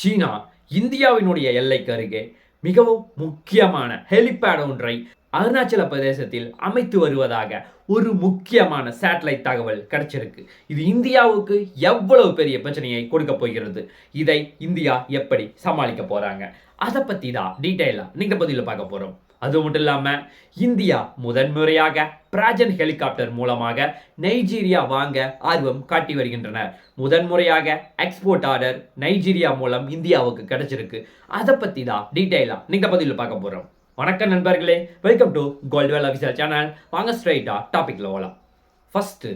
சீனா இந்தியாவினுடைய எல்லைக்கு அருகே மிகவும் முக்கியமான ஹெலிபேட் ஒன்றை அருணாச்சல பிரதேசத்தில் அமைத்து வருவதாக ஒரு முக்கியமான சேட்டலைட் தகவல் கிடைச்சிருக்கு. இது இந்தியாவுக்கு எவ்வளவு பெரிய பிரச்சனையை கொடுக்க போகிறது? இதை இந்தியா எப்படி சமாளிக்க போறாங்க? அதை பத்தி தான் டீட்டெயிலாக நீங்க பதில பார்க்க போறோம். அது மட்டும் இல்லாமல் இந்தியா முதன்முறையாக பிராஜன் ஹெலிகாப்டர் மூலமாக நைஜீரியா வாங்க ஆர்வம் காட்டி வருகின்றனர். முதன்முறையாக எக்ஸ்போர்ட் ஆர்டர் நைஜீரியா மூலம் இந்தியாவுக்கு கிடைச்சிருக்கு. அதை பற்றி தான் டீட்டெயிலாக நீங்கள் பதிவில் பார்க்க போகிறோம் வணக்கம் நண்பர்களே welcome to Goldwell official channel வாங்க ஸ்ட்ரைட்டா டாப்பிக்கில் போகலாம் ஃபஸ்ட்டு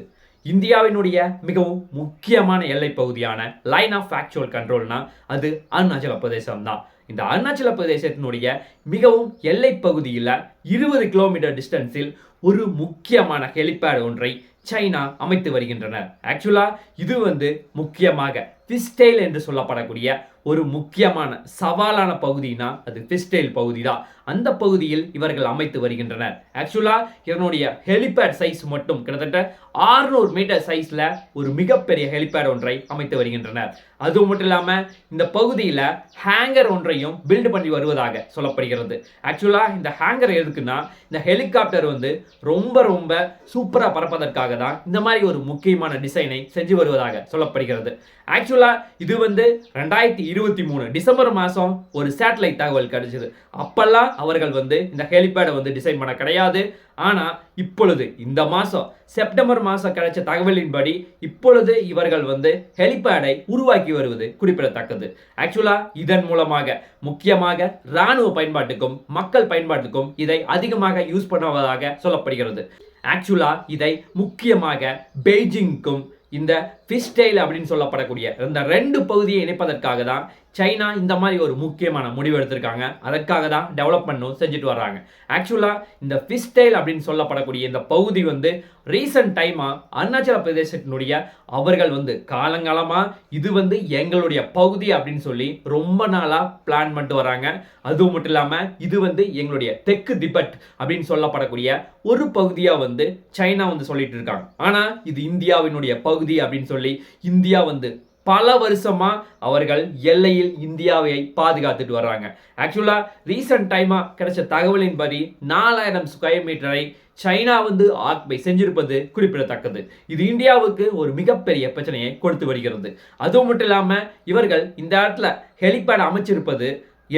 இந்தியாவினுடைய மிகவும் முக்கியமான எல்லை பகுதியான லைன் ஆஃப் ஆக்சுவல் கண்ட்ரோல்னா அது அருணாச்சல பிரதேசம் தான் இந்த அருணாச்சல பிரதேசத்தினுடைய மிகவும் எல்லை பகுதியில் இருபது கிலோமீட்டர் டிஸ்டன்ஸில் ஒரு முக்கியமான ஹெலிபேட் ஒன்றை சைனா அமைத்து வருகின்றனர். ஆக்சுவலாக இது வந்து முக்கியமாக ஃபிஸ்டைல் என்று சொல்லப்படக்கூடிய ஒரு முக்கியமான சவாலான பகுதினா அது ஃபிஸ்டைல் பகுதி தான் அந்த பகுதியில் இவர்கள் அமைத்து வருகின்றனர். ஆக்சுவலாக இதனுடைய ஹெலிபேட் சைஸ் மட்டும் கிட்டத்தட்ட 600 மீட்டர் சைஸில் ஒரு மிகப்பெரிய ஹெலிபேட் ஒன்றை அமைத்து வருகின்றனர். அது மட்டும் இல்லாமல் இந்த பகுதியில் ஹேங்கர் ஒன்றையும் பில்டு பண்ணி வருவதாக சொல்லப்படுகிறது. ஆக்சுவலாக இந்த ஹேங்கர் எதுக்குன்னா இந்த ஹெலிகாப்டர் வந்து ரொம்ப ரொம்ப சூப்பராக பறப்பதற்காக தான் இந்த மாதிரி ஒரு முக்கியமான டிசைனை செஞ்சு வருவதாக சொல்லப்படுகிறது. ஆக்சுவலாக இது வந்து ரெண்டாயிரத்தி இருபத்தி மூணு டிசம்பர் மாதம் ஒரு சேட்டலைட் தகவல் கிடைச்சது. அப்போல்லாம் அவர்கள் வந்து இந்த ஹெலிபேடை வந்து டிசைன் பண்ண கிடையாது. ஆனால் இப்பொழுது இந்த மாதம் செப்டம்பர் மாதம் கிடைச்ச தகவலின்படி இப்பொழுது இவர்கள் வந்து ஹெலிபேடை உருவாக்கி வருவது குறிப்பிடத்தக்கது. ஆக்சுவலாக இதன் மூலமாக முக்கியமாக இராணுவ பயன்பாட்டுக்கும் மக்கள் பயன்பாட்டுக்கும் இதை அதிகமாக யூஸ் பண்ணுவதாக சொல்லப்படுகிறது. ஆக்சுவலா இதை முக்கியமாக பெய்ஜிங்க்கும் இந்த ஃபிஸ்டைல் அப்படின்னு சொல்லப்படக்கூடிய இந்த ரெண்டு பகுதியை இணைப்பதற்காக தான் சைனா இந்த மாதிரி ஒரு முக்கியமான முடிவு எடுத்திருக்காங்க. அதற்காக தான் டெவலப்மெண்ட்டும் செஞ்சுட்டு வர்றாங்க. ஆக்சுவலாக இந்த ஃபிஸ்டைல் அப்படின்னு சொல்லப்படக்கூடிய இந்த பகுதி வந்து ரீசன்ட் டைமாக அருணாச்சல பிரதேசத்தினுடைய அவர்கள் வந்து காலங்காலமாக இது வந்து எங்களுடைய பகுதி அப்படின்னு சொல்லி ரொம்ப நாளாக பிளான் பண்ணிட்டு வராங்க அதுவும் மட்டும் இல்லாமல் இது வந்து எங்களுடைய தெற்கு திபெட் அப்படின்னு சொல்லப்படக்கூடிய ஒரு பகுதியாக வந்து சைனா வந்து சொல்லிட்டு இருக்காங்க. ஆனால் இது இந்தியாவினுடைய பகுதி அப்படின்னு சொல்லி இந்தியா வந்து பல வருஷமா அவர்கள் எல்லையில் இந்தியாவை பாதுகாத்துட்டு வர்றாங்க. ஆக்சுவலா ரீசன்ட் டைமா கிடைச்ச தகவலின்படி நாலாயிரம் ஸ்கொயர் மீட்டரை சைனா வந்து ஆக்பை செஞ்சிருப்பது குறிப்பிடத்தக்கது. இது இந்தியாவுக்கு ஒரு மிகப்பெரிய பிரச்சனையை கொடுத்து வருகிறது. அதுவும் மட்டும் இல்லாமல் இவர்கள் இந்த இடத்துல ஹெலிபேட் அமைச்சிருப்பது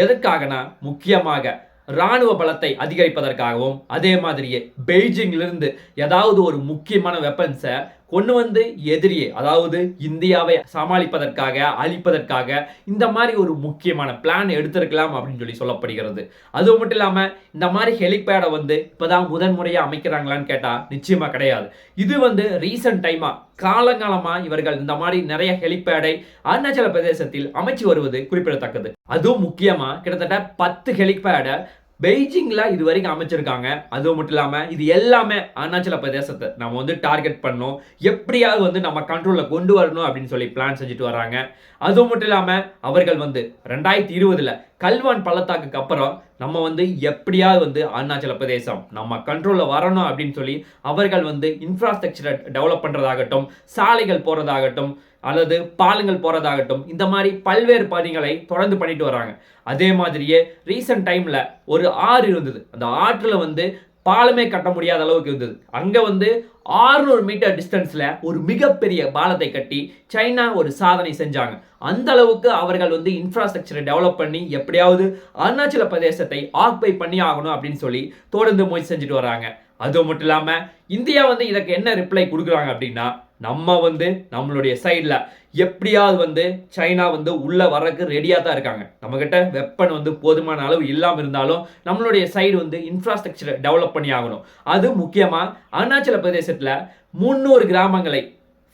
எதற்காகனா முக்கியமாக ராணுவ பலத்தை அதிகரிப்பதற்காகவும் அதே மாதிரியே பெய்ஜிங்கிலிருந்து ஏதாவது ஒரு முக்கியமான வெப்பன்ஸை கொண்டு வந்து எதிரியை அதாவது இந்தியாவை சமாளிப்பதற்காக அழிப்பதற்காக இந்த மாதிரி ஒரு முக்கியமான பிளான் எடுத்திருக்கலாம் அப்படின்னு சொல்லி சொல்லப்படுகிறது. அது மட்டும் இல்லாமல் இந்த மாதிரி ஹெலிபேடை வந்து இப்போதான் முதன்முறையாக அமைக்கிறாங்களான்னு கேட்டால் நிச்சயமாக கிடையாது. இது வந்து ரீசன்ட் டைமாக காலங்காலமாக இவர்கள் இந்த மாதிரி நிறைய ஹெலிபேடை அருணாச்சல பிரதேசத்தில் அமைச்சு வருவது குறிப்பிடத்தக்கது. அதுவும் முக்கியமாக கிட்டத்தட்ட பத்து ஹெலிபேடை பெய்ஜிங்கில் இது வரைக்கும் அமைச்சிருக்காங்க. அது மட்டும் இல்லாமல் இது எல்லாமே அருணாச்சல பிரதேசத்தை. நம்ம வந்து டார்கெட் பண்ணோம். எப்படியாவது வந்து நம்ம கண்ட்ரோலில் கொண்டு வரணும் அப்படின்னு சொல்லி பிளான் செஞ்சுட்டு வராங்க. அது மட்டும் இல்லாமல் அவர்கள் வந்து ரெண்டாயிரத்தி இருபதில் கல்வான் பள்ளத்தாக்குக்கு அப்புறம் நம்ம வந்து எப்படியாவது வந்து அருணாச்சல பிரதேசம் நம்ம கண்ட்ரோலில் வரணும் அப்படின்னு சொல்லி அவர்கள் வந்து இன்ஃப்ராஸ்ட்ரக்சரை டெவலப் பண்ணுறதாகட்டும் சாலைகள் போகிறதாகட்டும் அல்லது பாலங்கள் போகிறதாகட்டும் இந்த மாதிரி பல்வேறு பணிகளை தொடர்ந்து பண்ணிட்டு வராங்க. அதே மாதிரியே ரீசன்ட் டைமில் ஒரு ஆறு இருந்தது. அந்த ஆற்றில் வந்து பாலமே கட்ட முடியாத அளவுக்கு இருந்தது. அங்கே வந்து 600 மீட்டர் டிஸ்டன்ஸில் ஒரு மிகப்பெரிய பாலத்தை கட்டி சைனா ஒரு சாதனை செஞ்சாங்க. அந்த அளவுக்கு அவர்கள் வந்து இன்ஃப்ராஸ்ட்ரக்சரை டெவலப் பண்ணி எப்படியாவது அருணாச்சல பிரதேசத்தை ஆக்குபை பண்ணி ஆகணும் அப்படின்னு சொல்லி தொடர்ந்து முயற்சி செஞ்சுட்டு வராங்க. அது மட்டும் இல்லாமல் இந்தியா வந்து இதற்கு என்ன ரிப்ளை கொடுக்குறாங்க அப்படின்னா நம்ம வந்து நம்மளுடைய சைடில் எப்படியாவது வந்து சைனா வந்து உள்ளே வர்றதுக்கு ரெடியாக தான் இருக்காங்க. நம்மக்கிட்ட வெப்பன் வந்து போதுமான அளவு இல்லாமல் இருந்தாலும் நம்மளுடைய சைடு வந்து இன்ஃப்ராஸ்ட்ரக்சரை டெவலப் பண்ணி ஆகணும். அது முக்கியமாக அருணாச்சல பிரதேசத்தில் முந்நூறு கிராமங்களை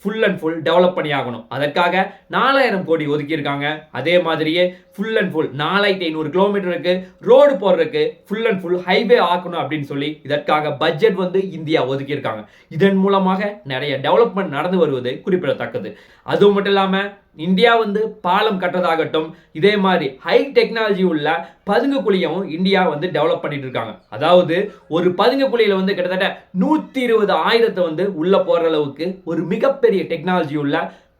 ஃபுல் அண்ட் ஃபுல் டெவலப் பண்ணி ஆகணும் அதற்காக நாலாயிரம் கோடி ஒதுக்கியிருக்காங்க. அதே மாதிரியே ஃபுல் அண்ட் ஃபுல் நாலாயிரத்தி ஐநூறு கிலோமீட்டருக்கு ரோடு போடுறதுக்கு ஃபுல் அண்ட் ஃபுல் ஹைவே ஆக்கணும் அப்படின்னு சொல்லி இதற்காக பட்ஜெட் வந்து இந்தியா ஒதுக்கியிருக்காங்க. இதன் மூலமாக நிறைய டெவலப்மெண்ட் நடந்து வருவது குறிப்பிடத்தக்கது. அதுவும் மட்டும் இல்லாமல் இந்தியா வந்து பாலம் கட்டுறதாகட்டும் இதே மாதிரி ஹை டெக்னாலஜி உள்ள பதுங்கு குழியும் இந்தியா வந்து டெவலப் பண்ணிட்டு இருக்காங்க. அதாவது ஒரு பதுங்கு குழியில் வந்து கிட்டத்தட்ட நூற்றி இருபது ஆயிரத்தை வந்து உள்ளே போகிற அளவுக்கு ஒரு மிகப்பெரிய டெக்னாலஜி உள்ள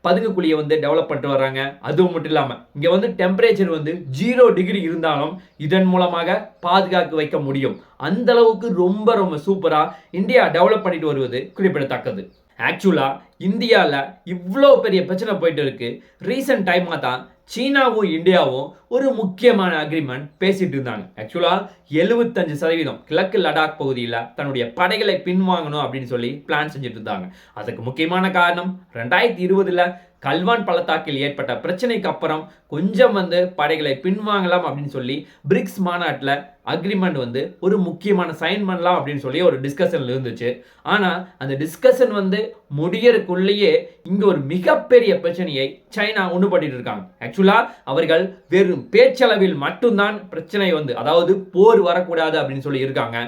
பதுங்குக்குழியை வந்து டெவலப் பண்ணிட்டு வர்றாங்க. அதுவும் மட்டும் இல்லாமல் இங்கே வந்து டெம்பரேச்சர் வந்து ஜீரோ டிகிரி இருந்தாலும் இதன் மூலமாக பாதுகாக்க வைக்க முடியும். அந்த அளவுக்கு ரொம்ப ரொம்ப சூப்பராக இந்தியா டெவலப் பண்ணிட்டு வருவது குறிப்பிடத்தக்கது. ஆக்சுவலாக இந்தியாவில் இவ்வளோ பெரிய பிரச்சனை போயிட்டு இருக்குது ரீசெண்ட் டைமாக தான் சீனாவும் இந்தியாவும் ஒரு முக்கியமான அக்ரிமெண்ட் பேசிட்டு இருந்தாங்க. ஆக்சுவலாக எழுபத்தஞ்சு சதவீதம் கிழக்கு லடாக் பகுதியில் தன்னுடைய படைகளை பின்வாங்கணும் அப்படின்னு சொல்லி பிளான் செஞ்சுட்டு இருந்தாங்க. அதுக்கு முக்கியமான காரணம் ரெண்டாயிரத்தி இருபதில் கல்வான் பள்ளத்தாக்கில் ஏற்பட்ட பிரச்சனைக்கு அப்புறம் கொஞ்சம் வந்து படைகளை பின்வாங்கலாம் அப்படின்னு சொல்லி பிரிக்ஸ் மாநாட்டில் அக்ரிமெண்ட் வந்து ஒரு முக்கியமான சைன் பண்ணலாம் அப்படின்னு சொல்லி ஒரு டிஸ்கஷன்ல இருந்துச்சு. ஆனால் அந்த டிஸ்கஷன் வந்து முடியறதுக்குள்ளேயே இங்கே ஒரு மிகப்பெரிய பிரச்சனையை சைனா ஒன்று பண்ணிட்டு இருக்காங்க ஆக்சுவலாக அவர்கள் வெறும் பேச்சளவில் மட்டும்தான் பிரச்சனை வந்து அதாவது போர் வரக்கூடாது அப்படின்னு சொல்லி இருக்காங்க.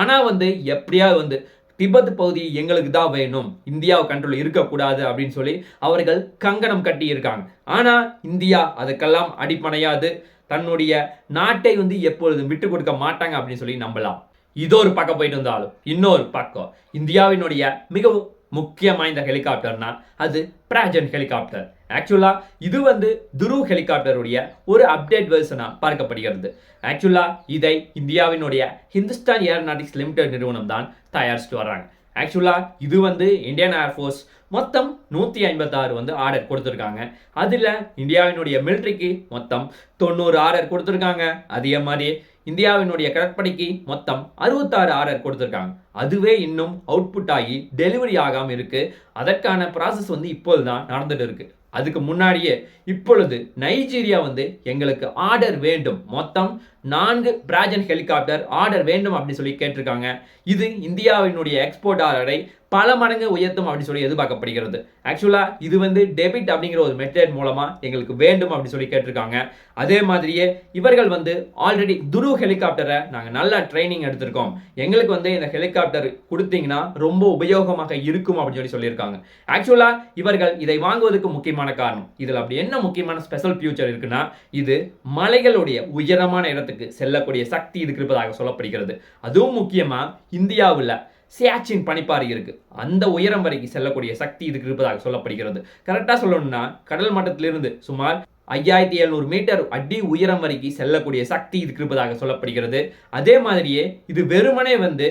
ஆனால் வந்து எப்படியாவது வந்து திபெத் பகுதி எங்களுக்கு தான் வேணும். இந்தியாவை கண்ட்ரோல் இருக்கக்கூடாது அப்படின்னு சொல்லி அவர்கள் கங்கணம் கட்டி இருக்காங்க ஆனால் இந்தியா அதுக்கெல்லாம் அடிப்படையாது தன்னுடைய நாட்டை வந்து எப்பொழுதும் விட்டு கொடுக்க மாட்டாங்க அப்படின்னு சொல்லி நம்பலாம். இதோ ஒரு பக்கம் போயிட்டு இருந்தாலும் இன்னொரு பக்கம் இந்தியாவினுடைய மிகவும் முக்கியம் வாய்ந்த ஹெலிகாப்டர்னா அது பிராஜன் ஹெலிகாப்டர் ஆக்சுவலாக இது வந்து துரு ஹெலிகாப்டருடைய ஒரு அப்டேட் வெர்ஷனாக பார்க்கப்படுகிறது. ஆக்சுவலாக இதை இந்தியாவினுடைய ஹிந்துஸ்தான் ஏரோநாட்டிக்ஸ் லிமிடெட் நிறுவனம் தான் தயாரிச்சுட்டு வர்றாங்க. ஆக்சுவலாக இது வந்து இந்தியன் ஏர்ஃபோர்ஸ் மொத்தம் நூற்றி ஐம்பத்தாறு வந்து ஆர்டர் கொடுத்துருக்காங்க. அதில் இந்தியாவினுடைய மிலிட்ரிக்கு மொத்தம் தொண்ணூறு ஆர்டர் கொடுத்துருக்காங்க. அதே மாதிரி இந்தியாவினுடைய கடற்படைக்கு மொத்தம் அறுபத்தாறு ஆர்டர் கொடுத்துருக்காங்க. அதுவே இன்னும் அவுட்புட் ஆகி டெலிவரி ஆகாமல் இருக்குது அதற்கான ப்ராசஸ் வந்து இப்போது தான் நடந்துட்டு இருக்குது அதுக்கு முன்னாடியே இப்பொழுது நைஜீரியா வந்து எங்களுக்கு ஆர்டர் வேண்டும். மொத்தம் நான்கு பிராஜன் ஹெலிகாப்டர் ஆர்டர் வேண்டும் அப்படின்னு சொல்லி கேட்டிருக்காங்க. இது இந்தியாவினுடைய எக்ஸ்போர்ட் ஆர்டரை பல மடங்கு உயர்த்தும் அப்படின்னு சொல்லி எதிர்பார்க்கப்படுகிறது. ஆக்சுவலாக இது வந்து டெபிட் அப்படிங்கிற ஒரு மெத்தட் மூலமாக எங்களுக்கு வேண்டும் அப்படின்னு சொல்லி கேட்டிருக்காங்க. அதே மாதிரியே இவர்கள் வந்து ஆல்ரெடி துரு ஹெலிகாப்டரை நாங்கள் நல்லா ட்ரைனிங் எடுத்திருக்கோம். எங்களுக்கு வந்து இந்த ஹெலிகாப்டர் கொடுத்தீங்கன்னா ரொம்ப உபயோகமாக இருக்கும் அப்படின்னு சொல்லி சொல்லியிருக்காங்க. ஆக்சுவலாக இவர்கள் இதை வாங்குவதற்கு முக்கியமான காரணம். இதில் அப்படி என்ன முக்கியமான ஸ்பெஷல் ஃபியூச்சர் இருக்குன்னா இது மலைகளுடைய உயரமான இடத்துக்கு செல்லக்கூடிய சக்தி இதுக்கு இருப்பதாக சொல்லப்படுகிறது. அதுவும் முக்கியமாக இந்தியாவில் சியாச்சின் பனிப்பாறை இருக்குது அந்த உயரம் வரைக்கும் செல்லக்கூடிய சக்தி இதுக்கு இருப்பதாக சொல்லப்படுகிறது. கரெக்டாக சொல்லணும்னா கடல் மட்டத்திலிருந்து சுமார் ஐயாயிரத்தி எழுநூறு மீட்டர் அடி உயரம் வரைக்கும் செல்லக்கூடிய சக்தி இதுக்கு இருப்பதாக சொல்லப்படுகிறது. அதே மாதிரியே இது வெறுமனே வந்து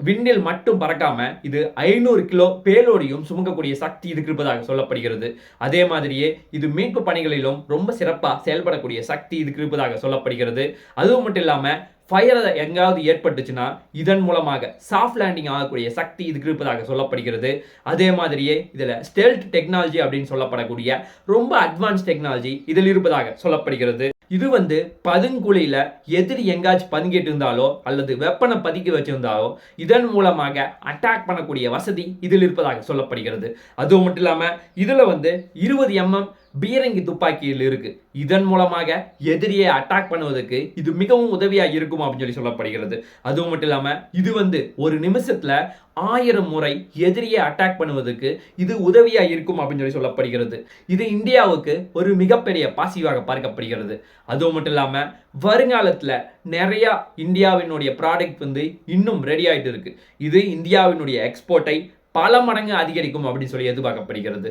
விண்ணில் மட்டும் பறக்காம இது ஐநூறு கிலோ பேலோடையும் சுமக்கக்கூடிய சக்தி இதுக்கு இருப்பதாக சொல்லப்படுகிறது. அதே மாதிரியே இது மீட்பு பணிகளிலும் ரொம்ப சிறப்பாக செயல்படக்கூடிய சக்தி இதுக்கு இருப்பதாக சொல்லப்படுகிறது. அதுவும் மட்டும் இல்லாமல் ஃபயர் எங்காவது ஏற்பட்டுச்சுன்னா இதன் மூலமாக சாஃப்ட் லேண்டிங் ஆகக்கூடிய சக்தி இதுக்கு இருப்பதாக சொல்லப்படுகிறது. அதே மாதிரியே இதில் ஸ்டெல்ட் டெக்னாலஜி அப்படின்னு சொல்லப்படக்கூடிய ரொம்ப அட்வான்ஸ் டெக்னாலஜி இதில் இருப்பதாக சொல்லப்படுகிறது. இது வந்து பதுங்குழியில் எதிரி எங்காச்சும் பதுங்கிட்டு இருந்தாலோ அல்லது வெப்பனை பதுக்கி வச்சிருந்தாலோ இதன் மூலமாக அட்டாக் பண்ணக்கூடிய வசதி இதில் இருப்பதாக சொல்லப்படுகிறது. அதுவும் மட்டும் இல்லாமல் இதில் வந்து இருபது எம்எம் பீரங்கி துப்பாக்கியில் இருக்கு. இதன் மூலமாக எதிரியை அட்டாக் பண்ணுவதற்கு இது மிகவும் உதவியா இருக்கும் அப்படின்னு சொல்லி சொல்லப்படுகிறது. அதுவும் மட்டும் இல்லாம இது வந்து ஒரு நிமிஷத்துல ஆயிரம் முறை எதிரியை அட்டாக் பண்ணுவதற்கு இது உதவியா இருக்கும் அப்படின்னு சொல்லி சொல்லப்படுகிறது. இது இந்தியாவுக்கு ஒரு மிகப்பெரிய பாசிவாக பார்க்கப்படுகிறது. அதுவும் மட்டும் இல்லாம வருங்காலத்துல நிறைய இந்தியாவினுடைய ப்ராடக்ட் வந்து இன்னும் ரெடி ஆயிட்டு இருக்கு. இது இந்தியாவினுடைய எக்ஸ்போர்ட்டை பல மடங்கு அதிகரிக்கும் அப்படின்னு சொல்லி எதிர்பார்க்கப்படுகிறது.